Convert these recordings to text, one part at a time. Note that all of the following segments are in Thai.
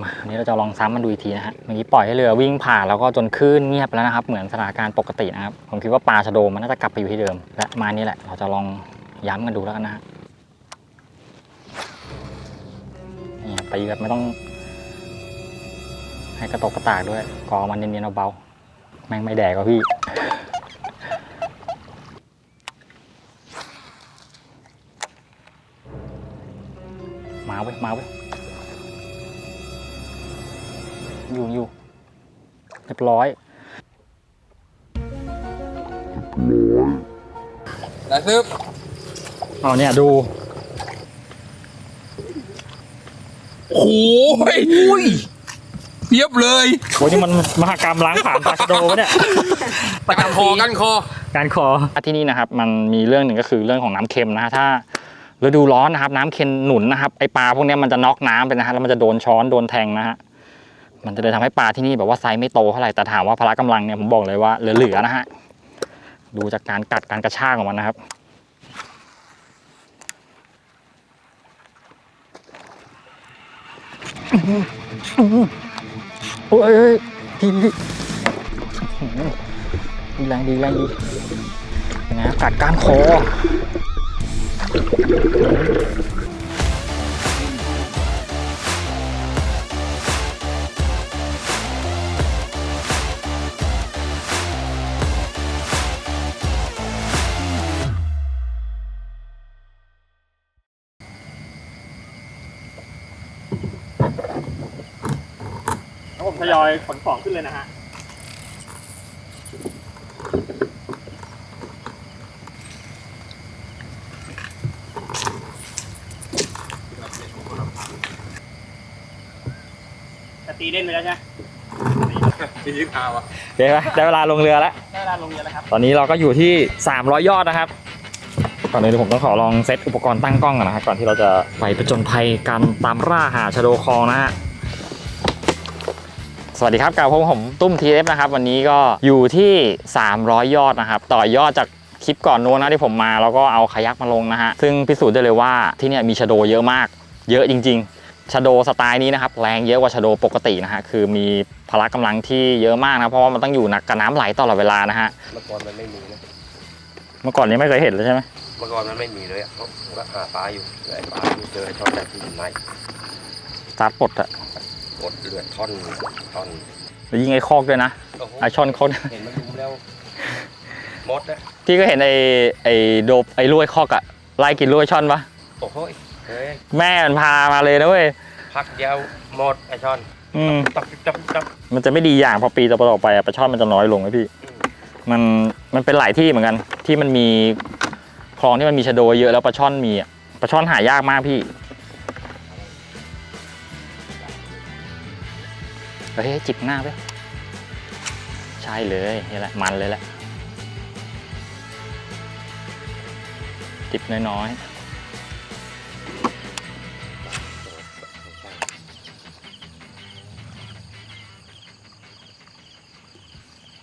มาอันนี้เราจะลองซ้ำมันดูอีกทีนะฮะเมื่อกี้ปล่อยให้เรือวิ่งผ่านแล้วก็จนคลื่นเงียบแล้วนะครับ เหมือนสถานการณ์ปกตินะครับ ผมคิดว่าปลาชะโดมันน่าจะกลับไปอยู่ที่เดิม และมานี่แหละ เราจะลองย้ำกันดูแล้วกันนะฮะนี่ตีแบบไม่ต้อง ให้กระตกกระตากด้วย กอมันเนียนๆเบาๆแม่งไม่แดกก็พี่มาเว้ยมาเว้ย อยู่อยู่เรียบร้อยแต่ซึบเอาเนี่ยดูโอ้ยเพียบเลยโอ้ยนี่มันมหากรรมล้างผ่านปลาชะโดวะเนี่ยกันคอกันคอการขอที่นี่นะครับ มันมีเรื่องหนึ่งก็คือเรื่องของน้ำเค็มนะฮะถ้าฤดูร้อนนะครับ น้ำเค็มหนุนนะครับไอปลาพวกเนี้ยมันจะน็อกน้ำไปนะฮะแล้วมันจะโดนช้อนโดนแทงนะฮะ มันจะเลยทำให้ปลาที่นี่แบบว่าไซส์ไม่โตเท่าไหร่แต่ถามว่าพละกำลังเนี่ยผมบอกเลยว่าเหลือๆนะฮะดูจากการกัดการกระชากของมันนะครับโอ้ยเอ้ยพี่พี่ดีแรงดีแรงดีนไงกัดก้านคอ อยขนของขึ้นเลยนะฮะจะตีเล่นไปแล้วใช่ไหมมียิ้มอาวะเดี๋ยวได้เวลาลงเรือแล้ว ได้เวลาลงเรือแล้วครับ ตอนนี้เราก็อยู่ที่ 300 ยอดนะครับ ก่อนอื่นผมต้องขอลองเซตอุปกรณ์ตั้งกล้องก่อนนะครับก่อนที่เราจะไปประจนภัยการตามล่าหาชะโดคองนะฮะส วัสดีครับกับผมผมตุ้มทีเอฟนะครับ วันนี้ก็อยู่ที่ 300 ยอดนะครับ ต่อยอดจากคลิปก่อนโน้นนะที่ผมมาแล้วก็เอาคายักมาลงนะฮะ ซึ่งพิสูจน์ได้เลยว่าที่เนี่ยมีชะโดเยอะมาก เยอะจริง ๆชะโดสไตล์นี้นะครับ แรงเยอะกว่าชะโดปกตินะฮะ คือมีพละกำลังที่เยอะมากนะ เพราะว่ามันต้องอยู่หนักกับน้ำไหลตลอดเวลานะฮะ เมื่อก่อนมันไม่มีนะ เมื่อก่อนนี้ไม่เคยเห็นเลยใช่ไหมเมื่อก่อนมันไม่มีเลยอะเขาก็หาปลาอยู่ไอ้ปลาที่เจอไอ้ช่อนแบบที่อยู่ในสตาร์ทปลดอะ กดเลือดท่อนท่อนแล้วยิงไอ้คอกด้วยนะโอ้โหไอช่อนคอกเห็นมันรุมแล้วมดนะพี่ก็เห็นไอ้ไอ้โดบไอ้ลวยคอกอะไล่กินลวยช่อนปะโอ้โหเฮ้ยแม่มันพามาเลยนะเว้ยพักเดียวหมดไอ้ช่อนอืม ตับตับตับมันจะไม่ดีอย่างพอปีต่อๆไปอะปลาช่อนมันจะน้อยลงนะพี่ มันมันเป็นหลายที่เหมือนกันที่มันมีคลองที่มันมีชะโดเยอะแล้วปลาช่อนมีอะปลาช่อนหายากมากพี่ เฮ้ยจิบหน้าไปใช่เลยนี่แหละมันเลยแหละจิบน้อยๆ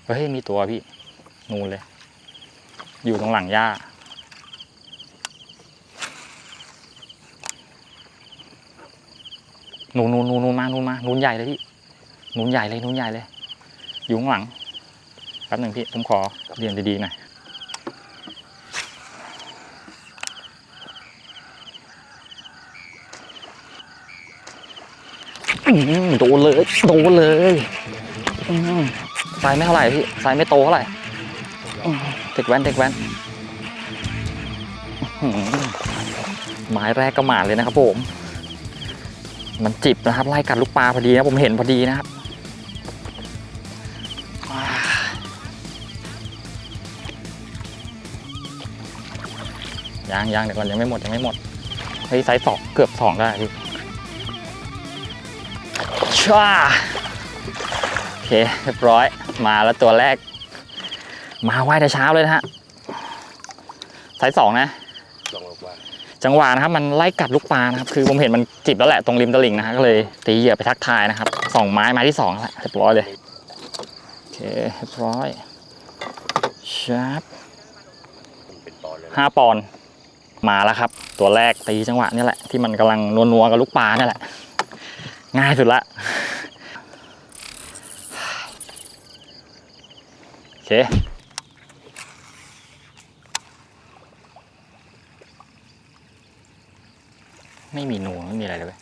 เฮ้ย มีตัวพี่ นูนเลย อยู่ตรงหลังหญ้านูนนูนนูนนูนมานูนมานูนใหญ่เลยพี่ นูนใหญ่เลยนูนใหญ่เลย อยู่ข้างหลังแป๊บหนึ่งพี่ผมขอเรียนดีๆหน่อยอืมโดนเลยโดนเลยอืมไซส์ไม่เท่าไหร่พี่ไซส์ไม่โตเท่าไหร่อืมเด็กแว้นเด็กแว้นอื้อหือไม้แรกก็หมาดเลยนะครับผม มันจิบนะครับไล่กัดลูกปลาพอดีนะผมเห็นพอดีนะครับ ยังยังเดี๋ยวก่อนยังไม่หมดยังไม่หมดเฮ้ยไซส์สองเกือบสองได้พี่ช่าโอเคเรียบร้อยมาแล้วตัวแรก มาไหวแต่เช้าเลยนะฮะไซสายสองนะลองลงว่าจังหวะนะครับมันไล่กัดลูกปลานะครับคือผมเห็นมันจิบแล้วแหละตรงริมตลิ่งนะฮะก็เลยตีเหยื่อไปทักทายนะครับสองไม้ไม้ที่สองแล้วเรียบร้อยเลยโอเคเรียบร้อยชับเป็นตอนเลยห้าปอนด์ มาแล้วครับ ตัวแรกตีจังหวะนี่แหละ ที่มันกำลังนัวๆกับลูกปลานี่แหละ ง่ายสุดละโอเคไม่มีหนูไม่มีอะไรเลย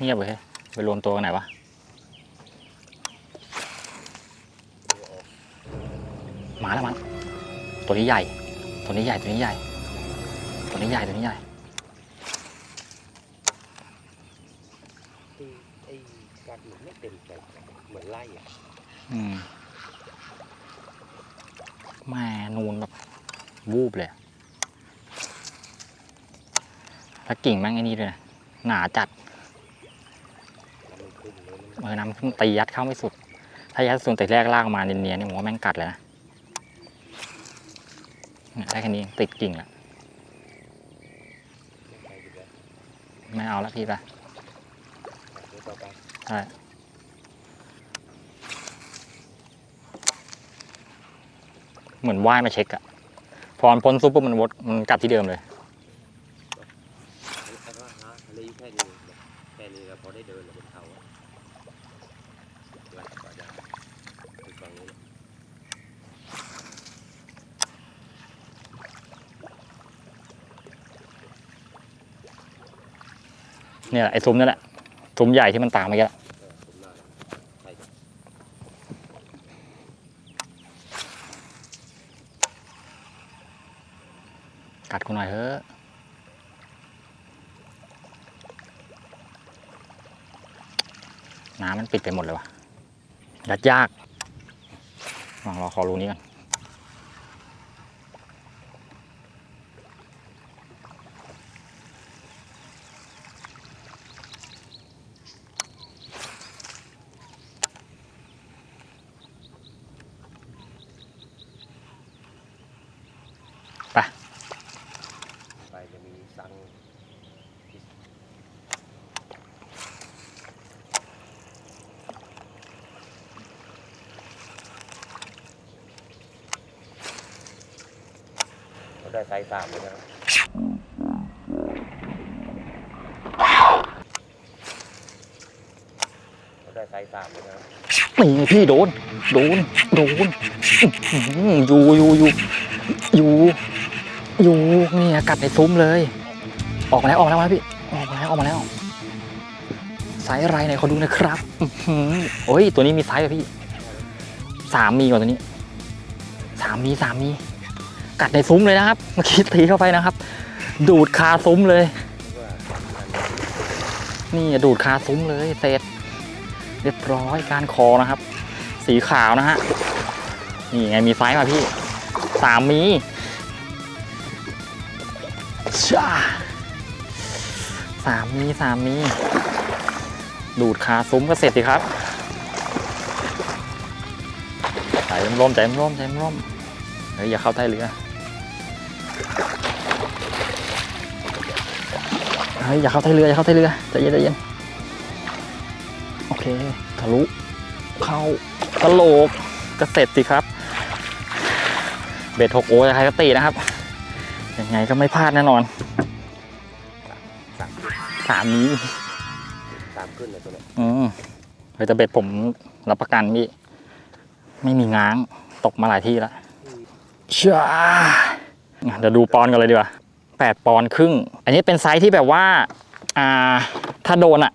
เว้ยเงียบเลยเฮ้ยไปรวมตัวกันไหนวะมาแล้วมันตัวนี้ใหญ่ ตัวนี้ใหญ่ ตัวนี้ใหญ่ ตัวนี้ใหญ่ ตัวนี้ใหญ่ที่ไอ้กัดมันไม่เต็มใจเหมือนไล่อะอืมแม่นูนแบบวูบเลยอะแล้วกิ่งแม่งไอ้นี่ด้วยนะหนาจัด แล้วมันขึ้นเลยมัน เออน้ำขึ้น ตียัดเข้าไม่สุด ถ้ายัดส่วนแต่แรกลากออกมาเนียนๆนี่ผมว่าแม่งกัดเลยนะได้แค่นี้ติดกิ่งล้วไม่ใช่อยู่แล้วไม่เอาแล้วพี่ป่ะเดี๋ยวต่อไปใช่เหมือนว่ายมาเช็คอะพอมันพ้นซุปปุ๊บมันวดมันกลับที่เดิมเลยแล้วก็หาทะเลอยู่แค่นี้แค่นี้แล้วพอได้เดินเลยบนเขาอะไล่ต่อได้ถึงฝั่งนู้น เนี่ยแหละไอ้ซุ้มนั่นแหละซุ้มใหญ่ที่มันตามมาแล้วกัดกูหน่อยเถอะน้ำมันปิดไปหมดเลยวะยัดยากลองรอขอรูนี้กันไป ไปจะมีสังเรา ได้ไซส์สามเลยนะเราได้ไซส์สามเลยนะนี่พี่โดน โดน โดนอื้อหืออยู่อยู่อยู่อยู่อยู่เนี่ยกัดในซุ้มเลย ออกมาแล้วออกมาแล้วนะพี่ออกมาแล้วออกมาแล้วไซส์อะไรไหนขอดูหนะครับอื้อหือโอ้ยตัวนี้มีไซส์ป่ะพี่สามมีกว่าตัวนี้สามมีสามมี กัดในซุ้มเลยนะครับเมื่อกี้ตีเข้าไปนะครับ ดูดคาซุ้มเลย นี่ดูดคาซุ้มเลยเสร็จ เรียบร้อยการคอนะครับ สีขาวนะฮะนี่ไงมีไซส์มาพี่สามมีช่าสามมีสามมีดูดคาซุ้มก็เสร็จสิครับใจร่มใจร่มใจร่มเฮ้ยอย่าเข้าใต้เรือ ฮ้ยอย่าเข้าใต้เรืออย่าเข้าใต้เรือใจเย็นใจเย็นโอเคทะลุเข้ากระโหลกก็เสร็จสิครับ เบ็ดหกโอจะใครก็ตีนะครับยังไงก็ไม่พลาดแน่นอนสามสามนี้สามขึ้นเลยตัวเนี้ยอืมเฮ้ยแต่เบ็ดผมรับประกันพี่ไม่มีง้างตกมาหลายที่แล้วช้าเดี๋ยวดูปอนด์กันเลยดีกว่า แปดปอนด์ครึ่ง อันนี้เป็นไซส์ที่แบบว่าอ่าถ้าโดนอะ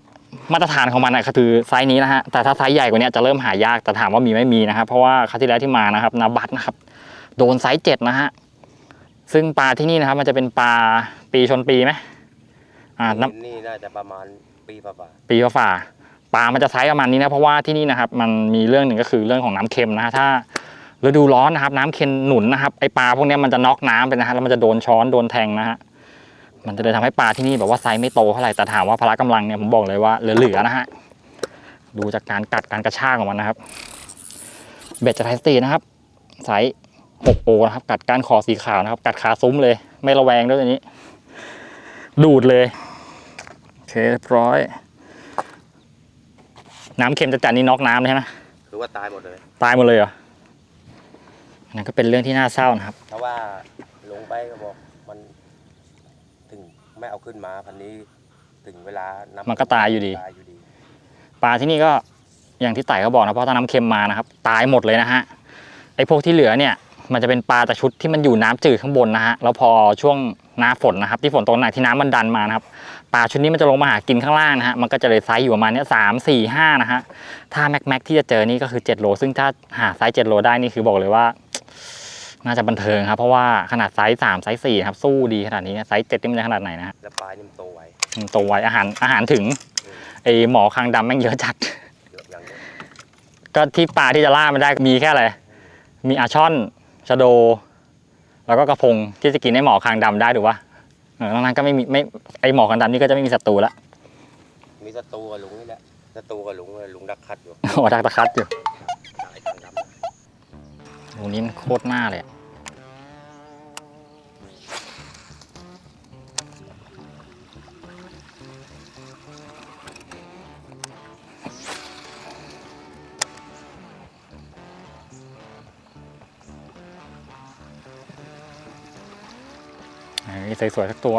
มาตรฐานของมันอะก็คือไซส์นี้นะฮะแต่ถ้าไซส์ใหญ่กว่านี้จะเริ่มหายากแต่ถามว่ามีไม่มีนะครับเพราะว่าครั้งที่แล้วที่มานะครับนาบัตนะครับโดนไซส์เจ็ดนะฮะซึ่งปลาที่นี่นะครับ มันจะเป็นปลาปีชนปีไหมอ่าน้ำนี่น่าจะประมาณปีป่าปีกว่าฝ่าปลามันจะไซส์ประมาณนี้นะเพราะว่าที่นี่นะครับ มันมีเรื่องหนึ่งก็คือเรื่องของน้ำเค็มนะฮะถ้า ฤดูร้อนนะครับ น้ำเค็มหนุนนะครับไอปลาพวกเนี้ยมันจะน็อกน้ำไปนะฮะแล้วมันจะโดนช้อนโดนแทงนะฮะมันจะเลยทำให้ปลาที่นี่แบบว่าไซส์ไม่โตเท่าไหร่แต่ถามว่าพละกำลังเนี่ยผมบอกเลยว่าเหลือๆนะฮะดูจากการกัดการกระชากของมันนะครับ เบ็ดจะไทสตีนะครับไซส์หกโอนะครับ กัดก้านคอสีขาวนะครับ กัดขาซุ้มเลย ไม่ระแวงด้วยอันนี้ ดูดเลยโอเคเรียบร้อย น้ำเค็มจะจัดนี่น็อกน้ำเลยใช่ไหมคือว่าตายหมดเลย ตายหมดเลยเหรอ อันนั้นก็เป็นเรื่องที่น่าเศร้านะครับเพราะว่าลงไปก็บอกมันถึงไม่เอาขึ้นมาพันนี้ถึงเวลานับมันก็ตายอยู่ดี ตายอยู่ดี ปลาที่นี่ก็อย่างที่ไต่เขาบอกนะเพราะถ้าน้ำเค็มมานะครับ ตายหมดเลยนะฮะไอ้พวกที่เหลือเนี่ย มันจะเป็นปลาจากชุดที่มันอยู่น้ำจืดข้างบนนะฮะแล้วพอช่วงหน้าฝนนะครับ ที่ฝนตกหนักที่น้ำมันดันมานะครับปลาชุดนี้มันจะลงมาหากินข้างล่างนะฮะมันก็จะเลยไซส์อยู่ประมาณเนี้ยสามสี่ห้านะฮะถ้าแม็กแม็กที่จะเจอนี่ก็คือ7โลซึ่งถ้าหาไซส์7โลได้นี่คือบอกเลยว่า น่าจะบันเทิงครับ เพราะว่าขนาดไซส์สามไซส์สี่ครับสู้ดีขนาดนี้เนี่ยไซส์เจ็ดนี่มันจะขนาดไหนนะฮะแล้วปลายนี่มันโตไวอืมตัวไวอาหารอาหารถึงไอหมอคางดำแม่งเยอะจัด เยอะอย่างเยอะก็ที่ปลาที่จะล่ามันได้มีแค่อะไร มีอาช่อนชะโด แล้วก็กระพงที่จะกินไอ้หมอคางดำได้ถูกปะเออนอกนั้นก็ไม่มีไม่ไอหมอคางดำนี่ก็จะไม่มีศัตรูละ มีศัตรูกับลุงนี่แหละศัตรูกับลุงเลยลุงดักขัดอยู่ โอ้ดักตะคัดอยู่ดักไอ้ทางดำนะโหนี่มันโคตรหน้าเลยอะ เฮ้ยสวยๆสักตัว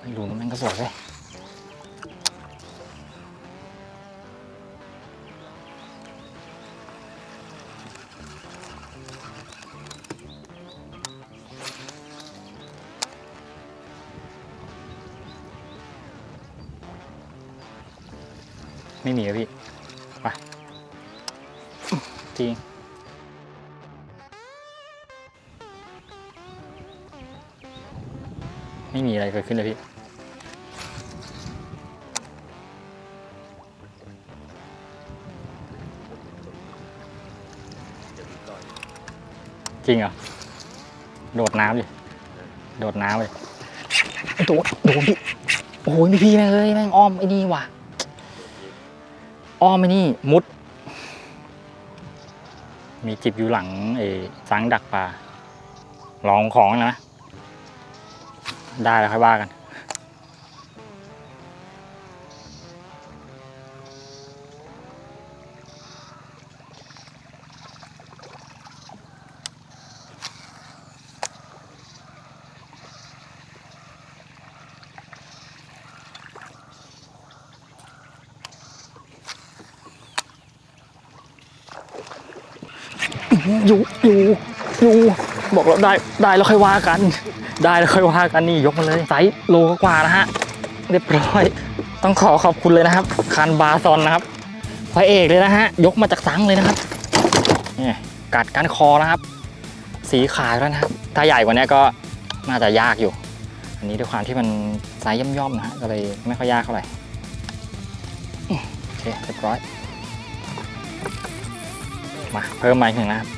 ไม่รู้มันก็สวยเลยไม่มีอะพี่ ไป จริง ไม่มีอะไรเกิดขึ้นเลยพี่จริงเหรอ โดดน้ำดิ โดดน้ำเลยโดดโดดพี่ โอ้ยพี่แม่งเอ้ยแม่งอ้อมไอ้นี่ว่ะ อ้อมไอ้นี่ มุด มีจิบอยู่หลังไอ้สังดักปลาลองของนะ ได้แล้วค่อยว่ากัน อยู่อยู่อยู่ บอกแล้วได้ได้แล้วค่อยว่ากัน ได้แล้วค่อยว่ากันนี่ยกมาเลยไซส์โลกว่านะฮะเรียบร้อย ต้องขอขอบคุณเลยนะครับคันบาซอนนะครับพระเอกเลยนะฮะยกมาจากสังเลยนะครับนี่กัดกันคอนะครับ สีขาวแล้วนะครับถ้าใหญ่กว่านี้ก็น่าจะยากอยู่ อันนี้ด้วยความที่มันไซส์ย่อมๆนะฮะก็เลยไม่ค่อยยากเท่าไหร่โอเคเรียบร้อยมาเพิ่มมาอีกหนึ่งนะครับ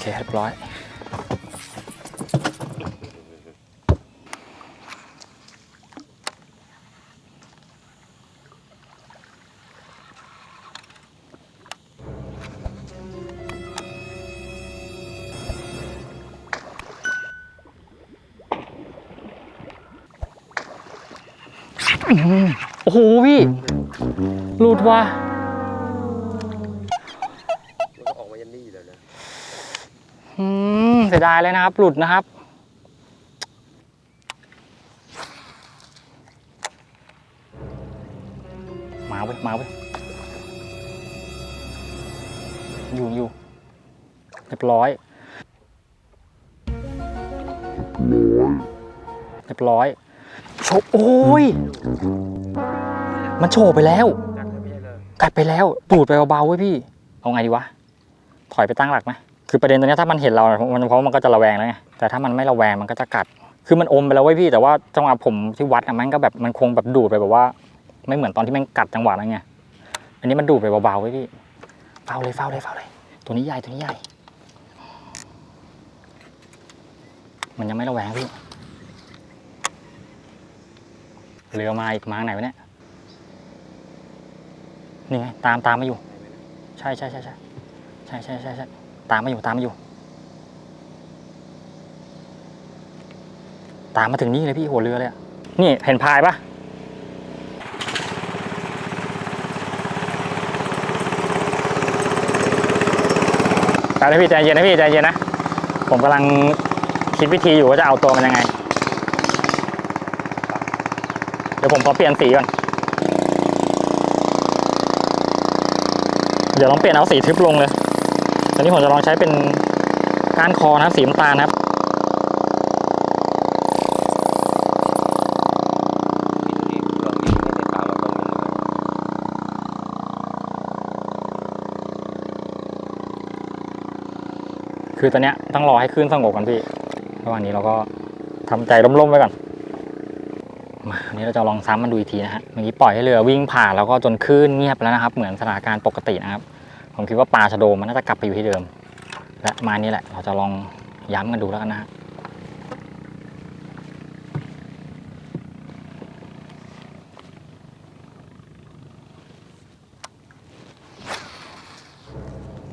เคเรียบร้อยโอ้โหพี่หลุดว่ะ มันก็ออกมายันนี่เลยนะ อืม เสียดายเลยนะครับ หลุดนะครับ มาเว้ย มาเว้ย อยู่อยู่เรียบร้อยเรียบร้อยโฉบโอ้ย มันโฉบไปแล้วจักเลยไม่ใช่เลยกัดไปแล้วปูดไปเบาๆเว้ยพี่ เอาไงดีวะ ถอยไปตั้งหลักไหม คือประเด็นตรงเนี้ถ้ามันเห็นเรา มันเพราะมันก็จะระแวงแล้วไง แต่ถ้ามันไม่ระแวงมันก็จะกัด คือมันอมไปแล้วเว้ยพี่ แต่ว่าจังหวะผมที่วัดอะมันก็แบบมันคงแบบดูดไปแบบว่า ไม่เหมือนตอนที่มันกัดจังหวะนั้นไง อันนี้มันดูดไปเบาๆเว้ยพี่ เฝ้าเลยเฝ้าเลยเฝ้าเลย ตัวนี้ใหญ่ตัวนี้ใหญ่ มันยังไม่ระแวงพี่ เรือมาอีกมาไหนวะเนี่ย นี่ไงตามตามมาอยู่ ใช่ใช่ใช่ใช่ใช่ใช่ใช่ใช่ ตามมาอยู่ตามมาอยู่ ตามมาถึงนี่เลยพี่หัวเรือเลยนี่เห็นพายปะไปเลยพี่ใจเย็นนะพี่ใจเย็นนะ ผมกำลังคิดวิธีอยู่ว่าจะเอาตัวมันยังไง เดี๋ยวผมขอเปลี่ยนสีก่อน เดี๋ยวลองเปลี่ยนเอาสีทึบลงเลย ตอนนี้ผมจะลองใช้เป็นก้านคอนะครับสีน้ำตาลครับนี่ตัวนี้เครื่องนี้ไม่ได้ตามมาตรงนี้เลยคือตอนเนี้ยต้องรอให้คลื่นสงบกันพี่ระหว่างนี้เราก็ทำใจร่มๆไว้ก่อน มาอันนี้เราจะลองซ้ำมันดูอีกทีนะฮะ เมื่อกี้ปล่อยให้เรือวิ่งผ่านแล้วก็จนคลื่นเงียบแล้วนะครับ เหมือนสถานการณ์ปกตินะครับ ผมคิดว่าปลาชะโดมันน่าจะกลับไปอยู่ที่เดิม และมานี่แหละ เราจะลองย้ำกันดูแล้วกันนะฮะ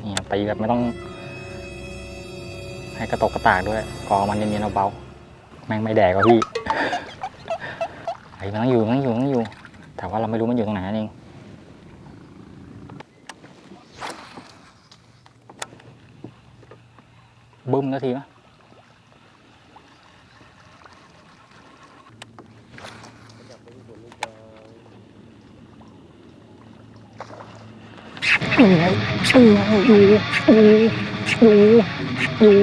นี่ครับตีแบบไม่ต้อง ให้กระตกกระตากด้วย กอมันเนียนๆเบาๆแม่งไม่แดกก็พี่ไอ้มันต้องอยู่มันต้องอยู่มันต้องอยู่ แต่ว่าเราไม่รู้มันอยู่ตรงไหนนั่นเอง บึ้มนาทีมะอยู่อยู่อยู่อยู่อยู่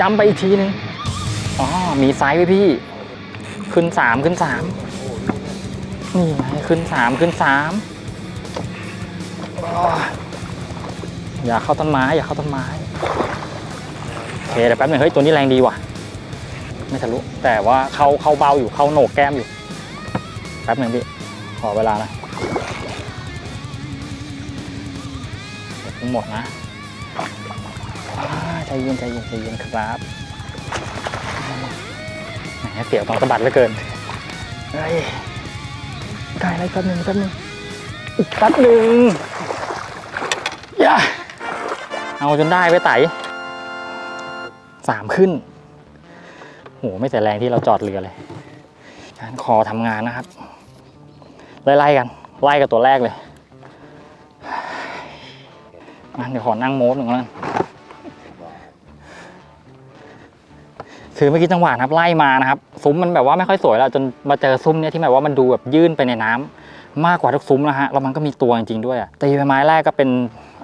ย้ำไปอีกทีหนึ่งอ๋อมีไซส์ไว้พี่ ขึ้นสามขึ้นสามนี่ไงขึ้นสามขึ้นสามอย่าเข้าต้นไม้ อย่าเข้าต้นไม้ เคเดี๋ยวแป๊บหนึงเฮ้ยตัวนี้แรงดีว่ะ ไม่ทะลุแต่ว่าเข้าเข้าเบาอยู่เข้าโหนกแก้มอยู่แป๊บหนึ่งพี่ขอเวลานะเดี๋ยวเพิ่งหมดนะใจเย็นใจเย็นใจเย็นครับแหมเสียวตองสะบัดเหลือเกินเฮ้ยได้อะไรแป๊บนึงแป๊บนึงอีกแป๊บนึงอย่าเอาจนได้ไปไต่ สามขึ้นโหไม่แต่แรงที่เราจอดเรือเลยการคอทำงานนะครับ ไล่ๆกัน ไล่กับตัวแรกเลยอะเดี๋ยวขอนั่งโม้หนึ่งแล้วนคือเมื่อกี้จังหวะนะครับไล่มานะครับ ซุ้มมันแบบว่าไม่ค่อยสวยแล้วจนมาเจอซุ้มเนี่ยที่แบบว่ามันดูแบบยื่นไปในน้ำมากกว่าทุกซุ้มนะฮะแล้วมันก็มีตัวจริงๆด้วยตีไปไม้แรกก็เป็น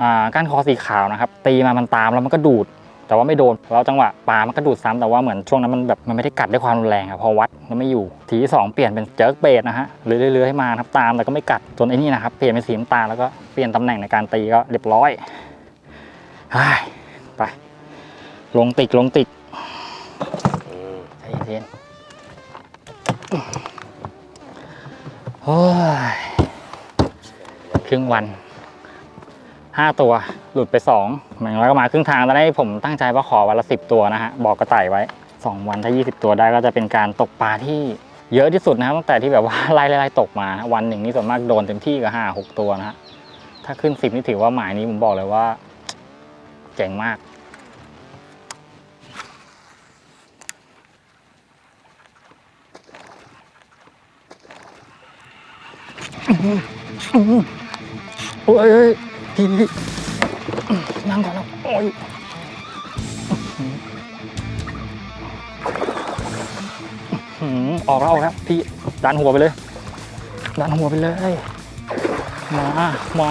อ่าก้านคอสีขาวนะครับ ตีมามันตามแล้วมันก็ดูด แต่ว่าไม่โดนแล้วจังหวะปลามันก็ดูดซ้ำแต่ว่าเหมือนช่วงนั้นมันแบบมันไม่ได้กัดด้วยความรุนแรงอะพอวัดมันไม่อยู่ทีที่สองเปลี่ยนเป็นเจิร์กเบสนะฮะเรื่อยๆให้มาครับตามแต่ก็ไม่กัดจนไอ้นี่นะครับเปลี่ยนเป็นสีน้ำตาลแล้วก็เปลี่ยนตำแหน่งในการตีก็เรียบร้อยไปลงติดลงติดอืมใจเย็นโอ้ยครึ่งวัน ห้าตัว หลุดไปสองอย่างน้อยก็มาครึ่งทางตอนนี้ผมตั้งใจว่าขอวันละสิบตัวนะฮะบอกกระต่ายไว้สองวันถ้ายี่สิบตัวได้ก็จะเป็นการตกปลาที่เยอะที่สุดนะครับตั้งแต่ที่แบบว่าไล่ไล่ไล่ตกมา วันหนึ่งนี่ส่วนมากโดนเต็มที่ก็ห้าหกตัวนะฮะถ้าขึ้นสิบนี่ถือว่าหมายนี้ผมบอกเลยว่า เจ๋งมาก โอ้ย เอ้ยพี่พี่นั่งก่อนนะโอ้ยอื้อหือออกแล้วออกแล้วพี่ดันหัวไปเลยดันหัวไปเลยมามา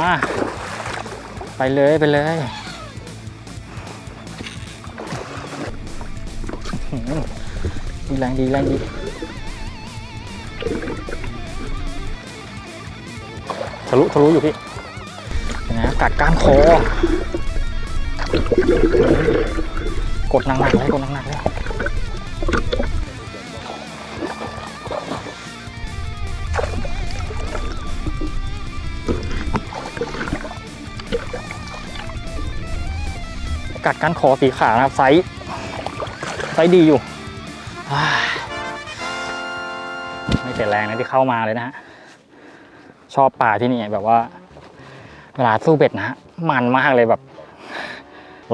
ไปเลยไปเลยอื้อหือดีแรงดีแรงดีทะลุทะลุอยู่พี่เห็ นไหมกัดก้านคอ กดหนักๆเลยกดหนักๆเลยกัดก้านคอสีขาวนะครับไซส์ไซส์ดีอยู่ ไม่เสียแรงนะที่เข้ามาเลยนะฮะ ชอบป่าที่นี่แบบว่า วลาสู้เบ็ดนะฮะมันมากเลยแบบ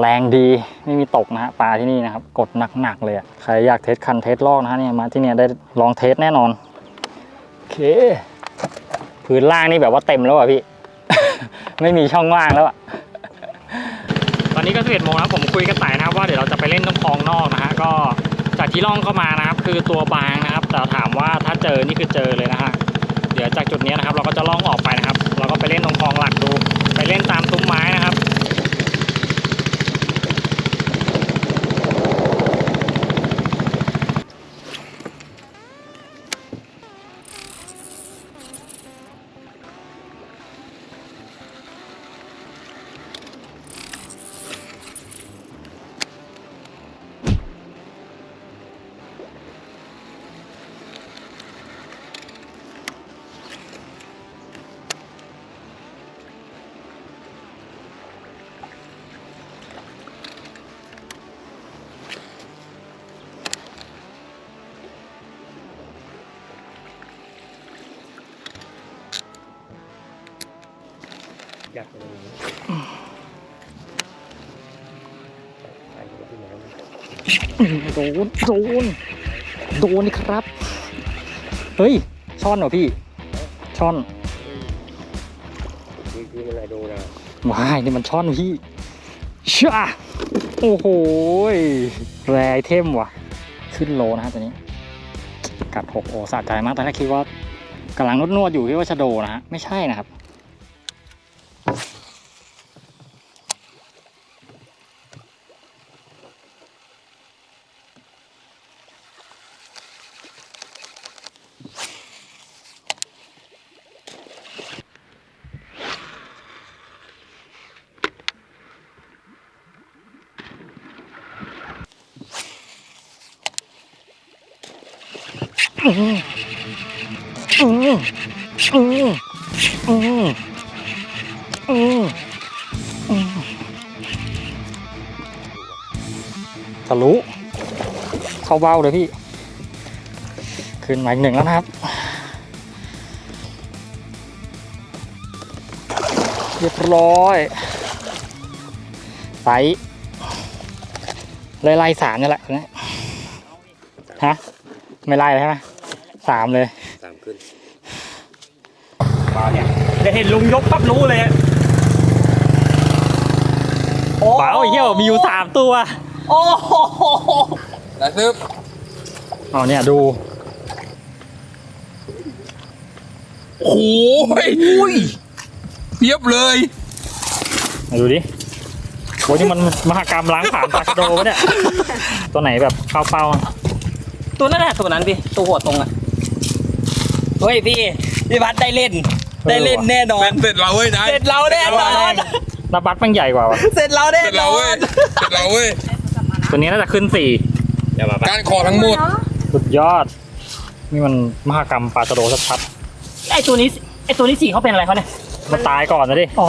แรงดีไม่มีตกนะฮะปลาที่นี่นะครับ กดหนักๆเลยอะใครอยากเทสคันเทสลอกนะฮะเนี่ยมาที่เนี่ยได้ลองเทสแน่นอนโอเคพื้นล่างนี่แบบว่าเต็มแล้วอะพี่ ไม่มีช่องว่างแล้วอะตอนนี้ก็สิบเอ็ดโมงแล้วผมคุยกับสายนะครับว่าเดี๋ยวเราจะไปเล่นตรงคลองนอกนะฮะก็จากที่ล่องเข้ามานะครับ คือตัวบางนะครับ แต่ถามว่าถ้าเจอนี่คือเจอเลยนะฮะ ดี๋ยวจากจุดนี้นะครับ เราก็จะล่องออกไปนะครับ เราก็ไปเล่นตรงคลองหลักดู ไปเล่นตามตุ้มไม้ นะครับอยากเลยใส่ไปไหนโดน โดน โดนนี่ครับ เฮ้ย ช่อนเหรอพี่ ช่อนคือคืออะไรดูนะว้ายนี่มันช่อนพี่ช่าโอ้โหแรไอเทมว่ะ ขึ้นโลนะฮะตัวนี้ กัดหกโอสะใจมากตอนแรกคิดว่ากำลังนวดๆอยู่คิดว่าชะโดนะฮะ ไม่ใช่นะครับ อืมอืมอืมอืมอืมอืม ทะลุเข้าเบ้าเลยพี่ ขึ้นมาอีกหนึ่งแล้วนะครับ เรียบร้อยไซส์ไล่สามนี่แหละนะฮะ ไม่ไล่เลยใช่ไหม สามเลย สามขึ้นมาเนี่ยจะเห็นลุงยกปั๊บรู้เลยโอ้เปล่าไอ้เหี้ยมีอยู่สามตัวโอ้โหแล้วซึบอ๋อเนี่ยดูโอ้ยเพียบเลยมาดูดิโอ้ยนี่มันมหากรรมล้างผ่านปลาชะโดปะเนี่ย ตัวไหนแบบเข้าเป้า ตัวนั้นแหละตัวนั้นพี่ตัวหัวตรงอะ เฮ้ยพี่พี่พัดได้เล่น ได้เล่นแน่นอน เสร็จเราเว้ยนายเสร็จเราแน่นอนนับบัตมันใหญ่กว่าวะเสร็จเราแน่เสร็จนเราอเว้ยนเสร็จเราเว้ยตัวนี้น่าจะขึ้นสี่เดี๋ยวมาปะการคอทั้งหมดสุดยอด นี่มันมหากรรมปลาชะโดชัดไอตัวนี้ไอตัวนี้สีเขาเป็นอะไรเขาเนี่ยๆมันตายก่อนนะดิอ๋อ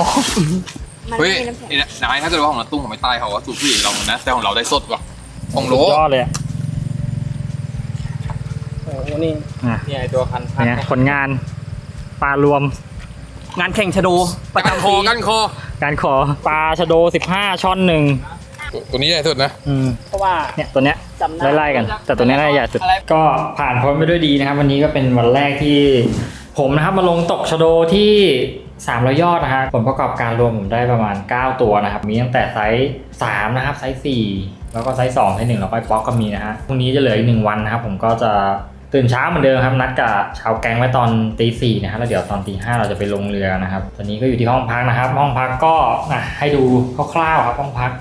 เฮ้ยไอ้นายถ้าเกิดว่าของเราตุ้งของไม่ตายเขาว่าสูบพี่เรานะแต่ของเราได้สดว่ะของโหลสุดยอดเลยอะโอ้โหนี่อะเนี่ยตัวพันพันเนี่ยผลงานปลารวมงานแข่งชะโดประกันจำคอปีกันคอ การขอปลาชะโด 15ช่อนหนึ่งตัวตัวนี้ใหญ่สุดนะ อืม เพราะว่า เนี่ยตัวเนี้ยจำได้ไล่ๆกัน แต่ตัวเนี้ยน่าจะใหญ่สุดอะไร ก็ผ่านพ้นไปด้วยดีนะครับ วันนี้ก็เป็นวันแรกที่ ผมนะครับมาลงตกชะโดที่300ยอดนะฮะผลประกอบการรวมผมได้ประมาณ 9 ตัวนะครับ มีตั้งแต่ไซส์3นะครับไซส์4แล้วก็ไซส์2ไซส์1แล้วก็ไอ้ป๊อกก็มีนะฮะพรุ่งนี้จะเหลืออีกหนึ่งวันนะครับผมก็จะ ตื่นเช้าเหมือนเดิมครับนัดกับชาวแก๊งไว้ตอนตีสี่นะฮะแล้วเดี๋ยวตอนตีห้าเราจะไปลงเรือนะครับ ตอนนี้ก็อยู่ที่ห้องพักนะครับ ห้องพักก็นะให้ดูคร่าวๆครับห้องพัก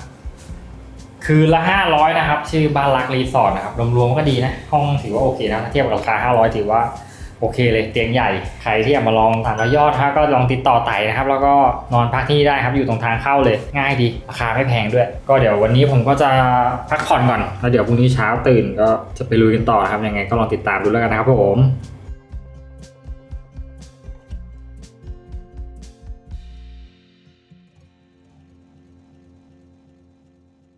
คืนละห้าร้อยนะครับ ชื่อบ้านรักรีสอร์ทนะครับรวมๆก็ดีนะ ห้องถือว่าโอเคนะถ้าเทียบกับราคาห้าร้อยถือว่า โอเคเลยเตียงใหญ่ใครที่อยากมาลองสางระยอดนะก็ลองติดต่อไต่นะครับ แล้วก็นอนพักที่นี่ได้ครับอยู่ตรงทางเข้าเลยง่ายดีราคาไม่แพงด้วย ก็เดี๋ยววันนี้ผมก็จะพักผ่อนก่อนแล้วเดี๋ยวพรุ่งนี้เช้าตื่นก็จะไปลุยกันต่อครับยังไงก็ลองติดตามดูแล้วกันนะครับผม